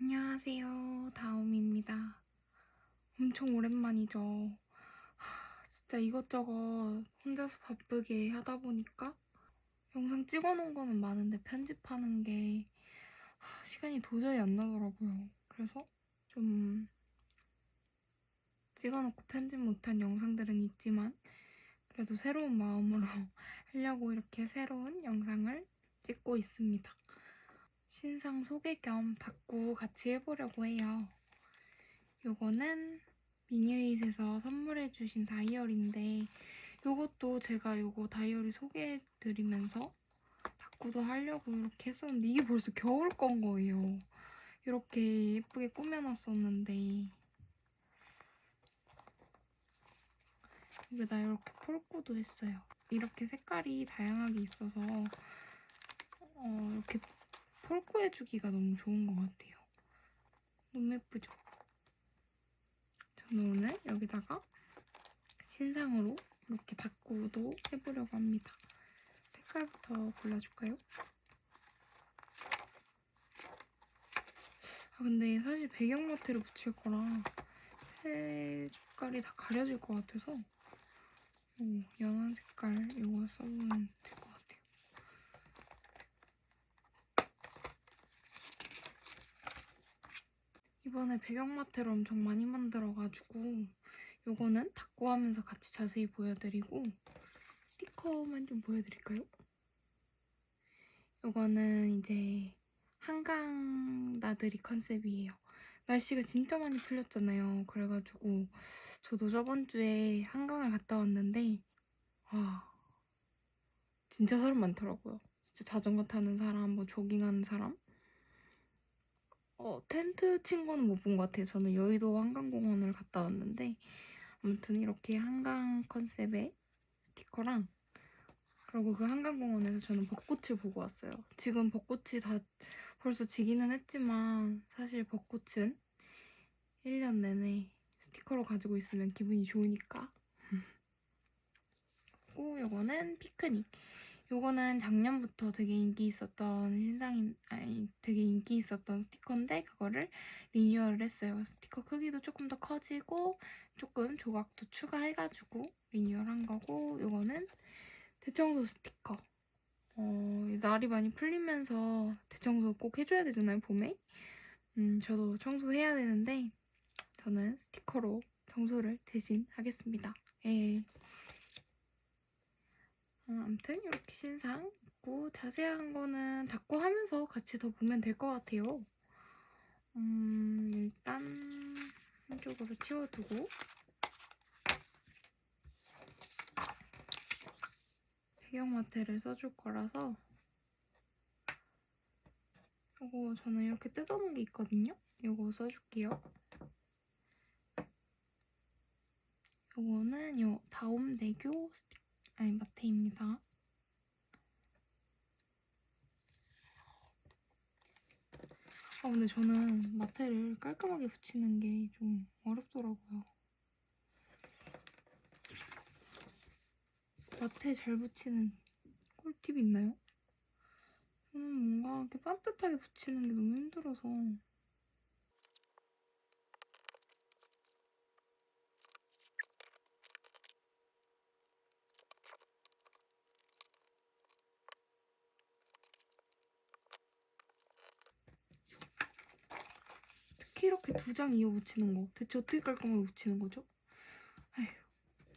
안녕하세요. 다움입니다. 엄청 오랜만이죠. 하, 진짜 이것저것 혼자서 바쁘게 하다 보니까 영상 찍어놓은 거는 많은데 편집하는 게 하, 시간이 도저히 안 나더라고요. 그래서 좀 찍어놓고 편집 못한 영상들은 있지만 그래도 새로운 마음으로 하려고 이렇게 새로운 영상을 찍고 있습니다. 신상 소개 겸 닦고 같이 해보려고 해요. 요거는 미니웨잇에서 선물해주신 다이어리인데 요것도 제가 요거 다이어리 소개해드리면서 닦고도 하려고 이렇게 했었는데 이게 벌써 겨울 건 거예요. 이렇게 예쁘게 꾸며놨었는데 여기다 이렇게 폴꾸도 했어요. 이렇게 색깔이 다양하게 있어서 어, 이렇게 폴꾸 해주기가 너무 좋은 것 같아요. 너무 예쁘죠? 저는 오늘 여기다가 신상으로 이렇게 다꾸도 해보려고 합니다. 색깔부터 골라줄까요? 아 근데 사실 배경 마트를 붙일 거라 색깔이 다 가려질 것 같아서 요 연한 색깔 이거 써보면 될 것 같아요. 이번에 배경마트를 엄청 많이 만들어가지고 요거는 닦고 하면서 같이 자세히 보여드리고 스티커만 좀 보여드릴까요? 요거는 이제 한강 나들이 컨셉이에요. 날씨가 진짜 많이 풀렸잖아요. 그래가지고 저도 저번 주에 한강을 갔다 왔는데 와 진짜 사람 많더라고요. 진짜 자전거 타는 사람, 뭐 조깅하는 사람 어, 텐트 친 거는 못 본 것 같아요. 저는 여의도 한강공원을 갔다 왔는데 아무튼 이렇게 한강 컨셉의 스티커랑 그리고 그 한강공원에서 저는 벚꽃을 보고 왔어요. 지금 벚꽃이 다 벌써 지기는 했지만 사실 벚꽃은 1년 내내 스티커로 가지고 있으면 기분이 좋으니까. 그리고 요거는 피크닉. 요거는 작년부터 되게 인기 있었던 신상인 아니 되게 인기 있었던 스티커인데 그거를 리뉴얼을 했어요. 스티커 크기도 조금 더 커지고 조금 조각도 추가해가지고 리뉴얼한 거고 요거는 대청소 스티커. 어, 날이 많이 풀리면서 대청소 꼭 해줘야 되잖아요 봄에. 음 저도 청소해야 되는데 저는 스티커로 청소를 대신 하겠습니다. 예. 어, 아무튼 이렇게 신상 있고 자세한 거는 닦고 하면서 같이 더 보면 될 것 같아요. 음, 일단 한쪽으로 치워두고 배경마트를 써줄 거라서 이거 저는 이렇게 뜯어놓은 게 있거든요. 이거 써줄게요. 이거는 요 다옴대교 스틱 아니 마테입니다. 아 근데 저는 마테를 깔끔하게 붙이는 게 좀 어렵더라고요. 마테 잘 붙이는 꿀팁 있나요? 저는 뭔가 이렇게 반듯하게 붙이는 게 너무 힘들어서 특히 이렇게 두 장 이어 붙이는 거 대체 어떻게 깔끔하게 붙이는 거죠? 아휴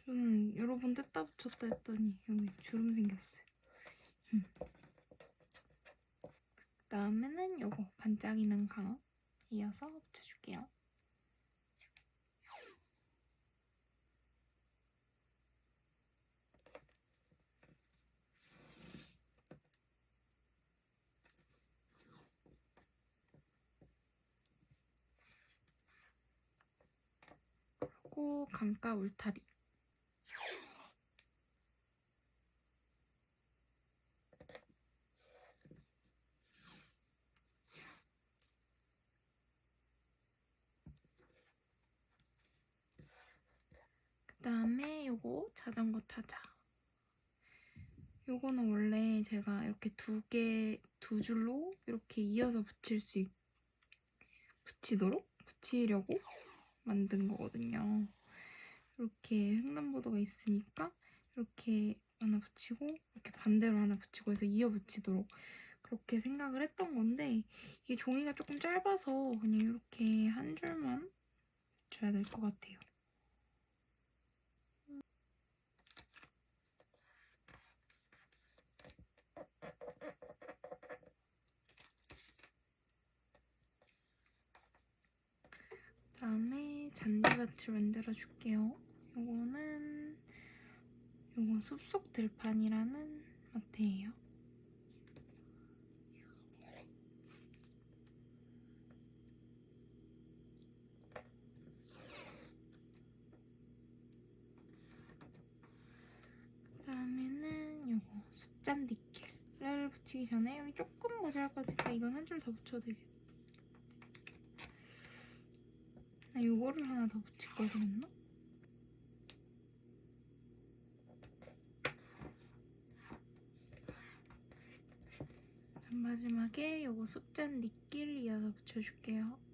저는 여러 번 뗐다 붙였다 했더니 여기 주름 생겼어요. 음. 그 다음에는 요거 반짝이는 강 이어서 붙여줄게요. 그리고 강가 울타리. 그 다음에 요거 자전거 타자. 요거는 원래 제가 이렇게 두 개, 두 줄로 이렇게 이어서 붙일 수 있, 붙이도록 붙이려고 만든 거거든요. 이렇게 횡단보도가 있으니까 이렇게 하나 붙이고 이렇게 반대로 하나 붙이고 해서 이어 붙이도록 그렇게 생각을 했던 건데 이게 종이가 조금 짧아서 그냥 이렇게 한 줄만 붙여야 될 것 같아요. 그다음에 잔디밭을 만들어 줄게요. 요거는 요건 숲속 들판이라는 마트예요. 그다음에는 요거 숲잔디길을 붙이기 전에 여기 조금 모자랄거니까 이건 한 줄 더 붙여도 되겠다. 나 요거를 하나 더 붙일 걸 그랬나? 자, 마지막에 요거 숲잔디길 이어서 붙여줄게요.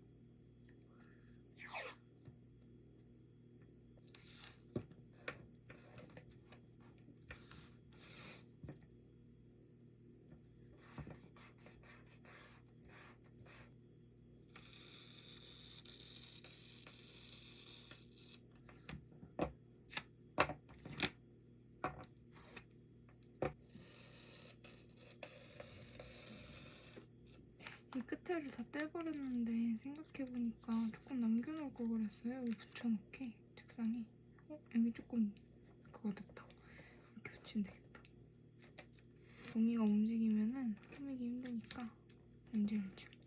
이 끝에를 다 떼버렸는데 생각해보니까 조금 남겨놓을 걸 그랬어요. 여기 붙여놓게 책상에. 어? 여기 조금 그거 됐다. 이렇게 붙이면 되겠다. 종이가 움직이면은 꾸미기 힘드니까 뭔지 알죠?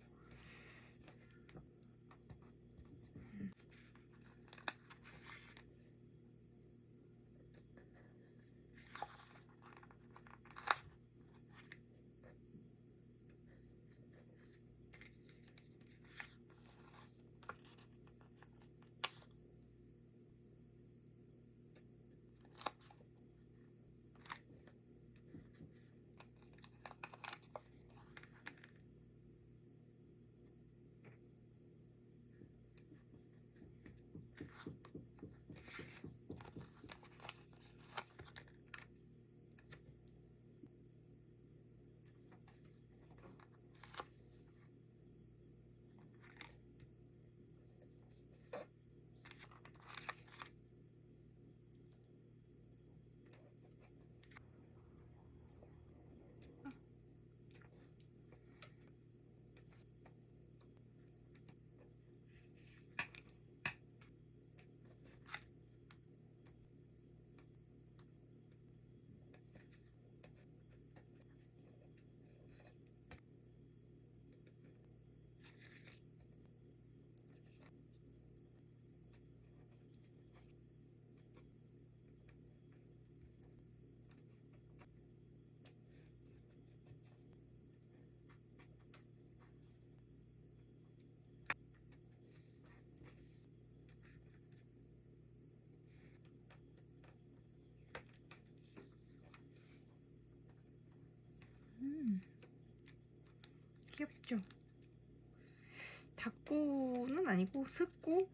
음. 귀엽죠? 닭구는 아니고 습구?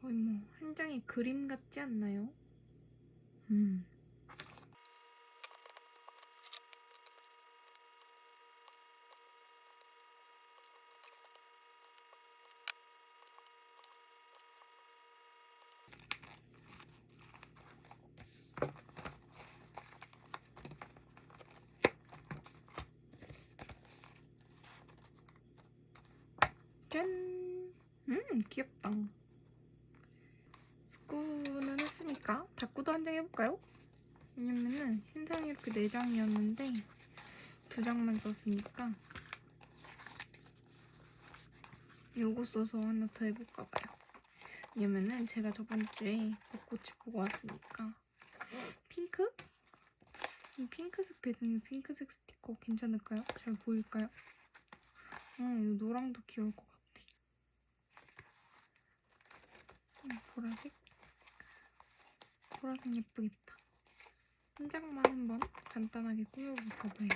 거의 뭐 한 장의 그림 같지 않나요? 음. 음, 귀엽다. 스쿠는 했으니까 닭구도 한 장 해볼까요? 왜냐면은 신상이 이렇게 4장이었는데 두 장만 썼으니까 요거 써서 하나 더 해볼까 봐요. 왜냐면은 제가 저번 주에 벚꽃을 보고 왔으니까 핑크? 이 핑크색 배경에 핑크색 스티커 괜찮을까요? 잘 보일까요? 어, 이 노랑도 귀여울 것 같아. 음, 보라색? 보라색 예쁘겠다. 한 장만 한번 간단하게 꾸며볼까 봐요.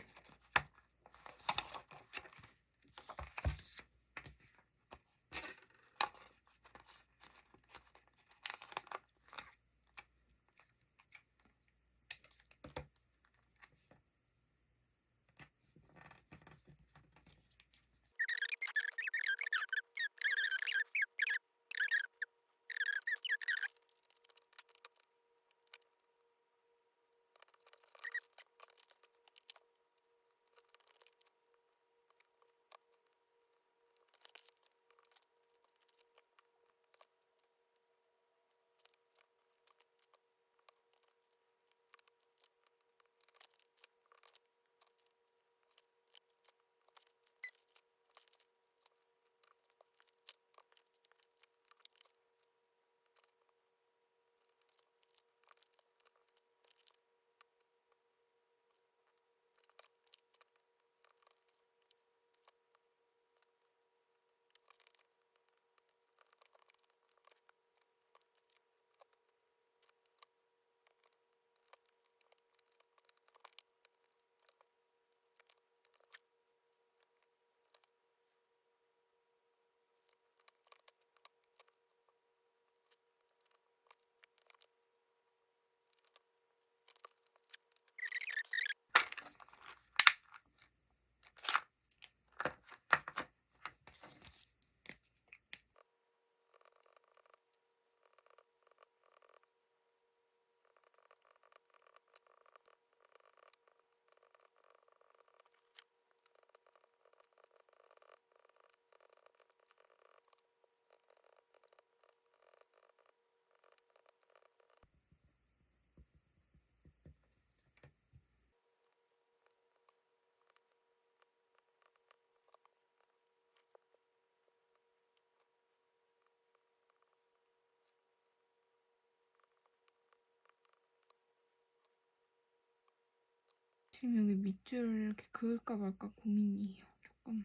지금 여기 밑줄을 이렇게 그을까 말까 고민이에요. 조금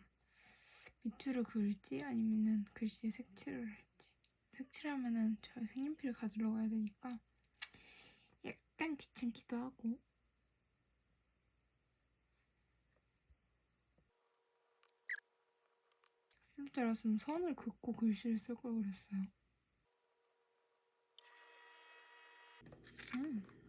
밑줄을 그을지 아니면은 글씨에 색칠을 할지. 색칠하면은 저 색연필 가지러 가야 되니까 약간 귀찮기도 하고. 줄 알았으면 선을 긋고 글씨를 쓸 걸 그랬어요. 음.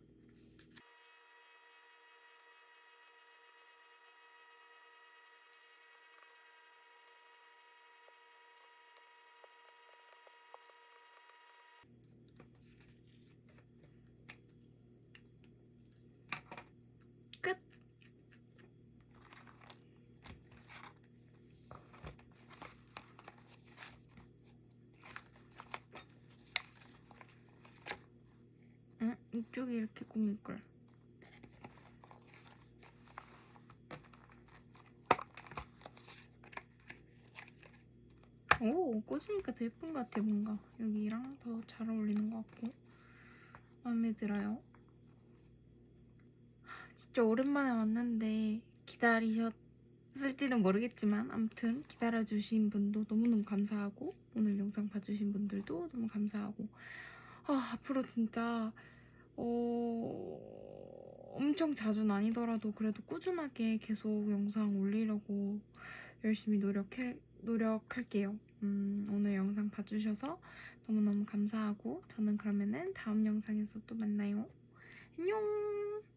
응? 이쪽에 이렇게 꾸밀 걸. 오, 꽂으니까 더 예쁜 것 같아, 뭔가. 여기랑 더 잘 어울리는 것 같고. 마음에 들어요. 진짜 오랜만에 왔는데 기다리셨을지는 모르겠지만 아무튼 기다려주신 분도 너무너무 감사하고 오늘 영상 봐주신 분들도 너무 감사하고 아, 앞으로 진짜 어, 엄청 자주는 아니더라도 그래도 꾸준하게 계속 영상 올리려고 열심히 노력할, 노력할게요. 음, 오늘 영상 봐주셔서 너무너무 감사하고 저는 그러면은 다음 영상에서 또 만나요. 안녕!